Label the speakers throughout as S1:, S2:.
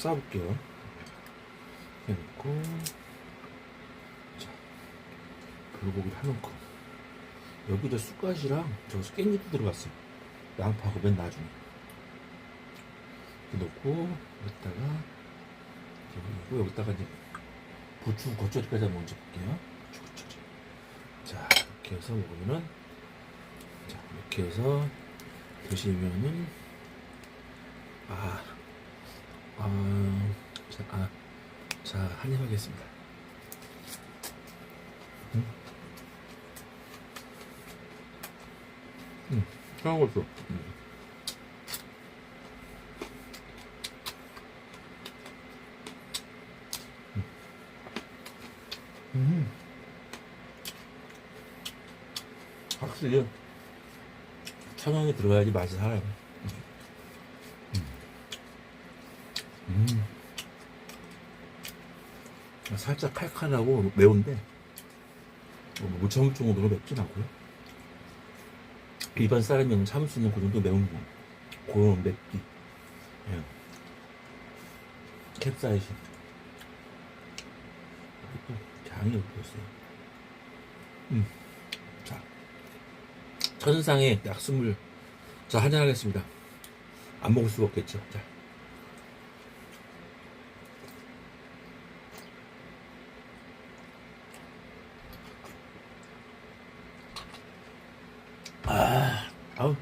S1: 싸볼게요. 해놓고, 자, 불고기를 한 움큼. 여기도 쑥갓이랑 저 깻잎도 들어갔어요. 양파하고 맨 나중에. 이렇게 넣고, 여기다가, 그리고 여기다가 이제 부추 겉절이까지 한번 먼저 볼게요. 부추 겉절이. 자, 이렇게 해서 먹으면은, 자, 이렇게 해서 드시면은, 아, 아, 자, 아, 자, 한입 하겠습니다. 음, 음, 잘 먹었어. 음. 음. 확실히 천연이 들어가야지 맛이 살아요. 음. 살짝 칼칼하고 매운데 뭐못 참을 정도로 맵진 않고요. 일반 사람이 참을 수 있는 그 정도 매운 거. 그런 맵기. 예. 캡사이신. 향이 없었어요. 음. 자. 천상의 약수물. 자, 한잔하겠습니다. 안 먹을 수가 없겠죠. 자. 아, 아우.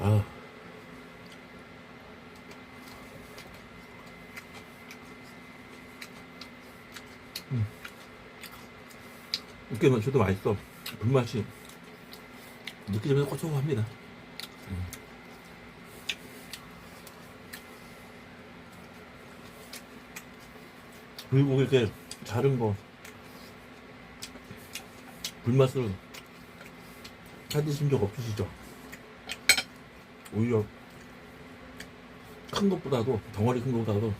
S1: 아. 음. 이렇게 마셔도 맛있어. 불맛이 느끼자마자 고소합니다. 음. 그리고 이렇게 자른 거 불맛을 찾으신 적 없으시죠? 오히려 큰 것보다도 덩어리 큰 것보다도